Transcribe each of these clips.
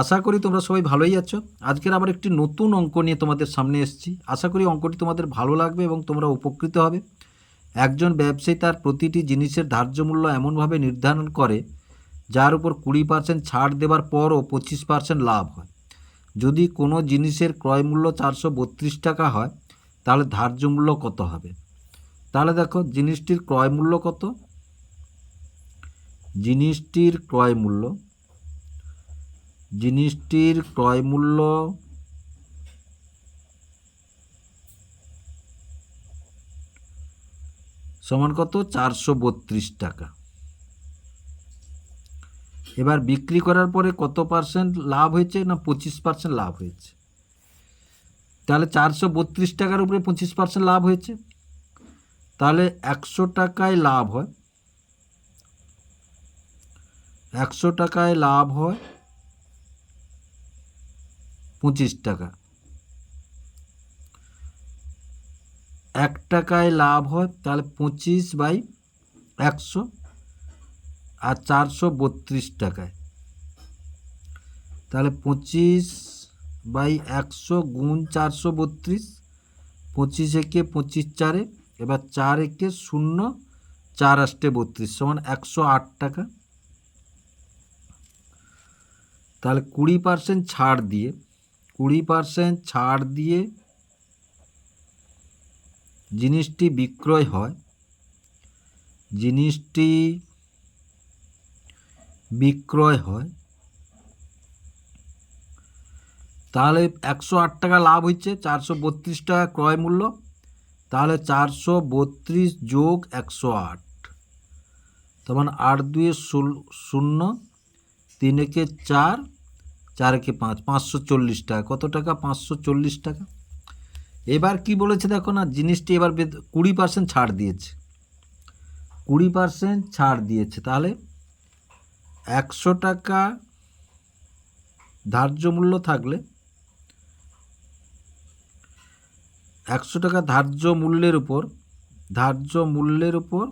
আশা করি তোমরা সবাই ভালোই আছো। আজকের আবার একটি নতুন অঙ্ক নিয়ে তোমাদের সামনে এসেছি। আশা করি অঙ্কটি তোমাদের ভালো লাগবে এবং তোমরা উপকৃত হবে। একজন ব্যবসায়ী তার প্রতিটি জিনিসের ধার্য মূল্য এমনভাবে নির্ধারণ করে, যার উপর কুড়ি পার্সেন্ট ছাড় দেওয়ার পরও পঁচিশ পার্সেন্ট লাভ হয়। যদি কোনো জিনিসের ক্রয় মূল্য চারশো বত্রিশ টাকা হয়, তাহলে ধার্য মূল্য কত হবে? তাহলে দেখো, জিনিসটির ক্রয় মূল্য কত? জিনিসটির ক্রয় মূল্য জিনিসটির ক্রয় মূল্য সমান কত? চারশো বত্রিশ টাকা। এবার বিক্রি করার পরে কত পার্সেন্ট লাভ হয়েছে না পঁচিশ পার্সেন্ট লাভ হয়েছে? তাহলে চারশো বত্রিশ টাকার উপরে পঁচিশ পার্সেন্ট লাভ হয়েছে। তাহলে একশো টাকায় লাভ হয়। একশো টাকায় লাভ হয় পঁচিশ টাকা। এক টাকায় লাভ হয় তাহলে পঁচিশ বাই একশো আর চারশো বত্রিশ টাকায়। তাহলে পঁচিশ বাই একশো গুণ চারশো বত্রিশ, পঁচিশ একে পঁচিশ চারে, এবার চার একে শূন্য চার আষ্টে বত্রিশ, সমান একশো আট টাকা। তাহলে কুড়ি পার্সেন্ট ছাড় দিয়ে কুড়ি পার্সেন্ট ছাড় দিয়ে জিনিসটি বিক্রয় হয়। জিনিসটি বিক্রয় হয়। তাহলে একশো আট টাকা লাভ হচ্ছে চারশো বত্রিশ টাকা ক্রয় মূল্য। তাহলে চারশো বত্রিশ যোগ একশো আট। তখন আট দুয়ে শূন্য তিন একে চার চার একে পাঁচ, পাঁচশো চল্লিশ টাকা। কত টাকা? পাঁচশো চল্লিশ টাকা। এবার কি বলেছে দেখো না, জিনিসটি এবার কুড়ি পার্সেন্ট ছাড় দিয়েছে। কুড়ি পার্সেন্ট ছাড় দিয়েছে। তাহলে একশো টাকা ধার্য মূল্য থাকলে একশো টাকা ধার্য মূল্যের উপর, ধার্য মূল্যের উপর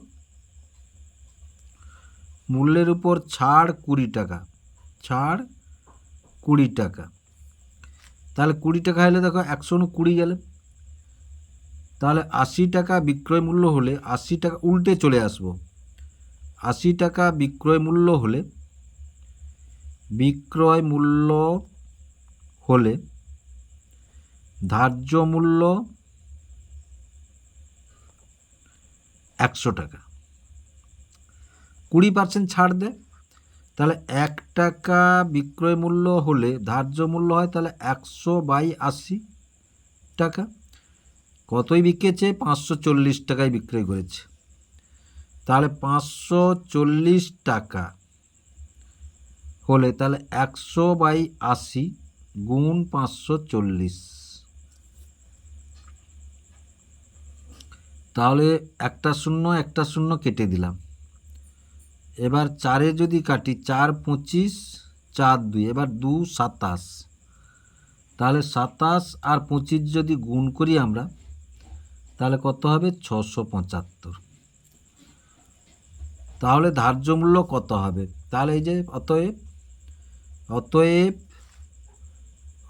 মূল্যের উপর ছাড় কুড়ি টাকা। ছাড় কুড়ি টাকা। তাহলে কুড়ি টাকা হলে দেখো একশো নু কুড়ি গেলে। তাহলে আশি টাকা বিক্রয় মূল্য হলে আশি টাকা উল্টে চলে আসব। আশি টাকা বিক্রয় মূল্য হলে, বিক্রয় মূল্য হলে ধার্য মূল্য একশো টাকা। কুড়ি পার্সেন্ট ছাড় দেয় তাহলে এক টাকা বিক্রয় মূল্য হলে ধার্য মূল্য হয় তাহলে একশো বাই আশি টাকা। কতই বিকেছে? পাঁচশো চল্লিশ টাকায় বিক্রয় করেছে। তাহলে পাঁচশো চল্লিশ টাকা হলে তাহলে একশো বাই আশি গুণ পাঁচশো চল্লিশ। তাহলে একটা শূন্য একটা শূন্য কেটে দিলাম। এবার চারে যদি কাটি চার পঁচিশ, চার দুই, এবার দু সাতাশ। তাহলে সাতাশ আর পঁচিশ যদি গুণ করি আমরা, তাহলে কত হবে? ছশো পঁচাত্তর। তাহলে ধার্য মূল্য কত হবে? তাহলে এই যে অতএব অতএব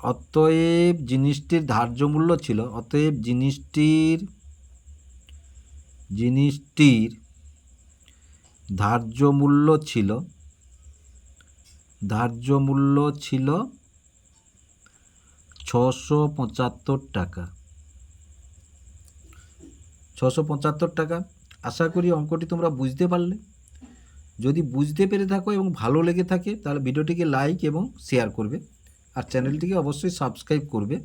অতএব জিনিসটির ধার্য মূল্য ছিল, অতএব জিনিসটির জিনিসটির ধার্য মূল্য ছিল। ধার্য মূল্য ছিল ছশো পঁচাত্তর টাকা। ছশো পঁচাত্তর টাকা। আশা করি অঙ্কটি তোমরা বুঝতে পারলে। যদি বুঝতে পেরে থাকো এবং ভালো লেগে থাকে, তাহলে ভিডিওটিকে লাইক এবং শেয়ার করবে। আর চ্যানেলটিকে অবশ্যই সাবস্ক্রাইব করবে।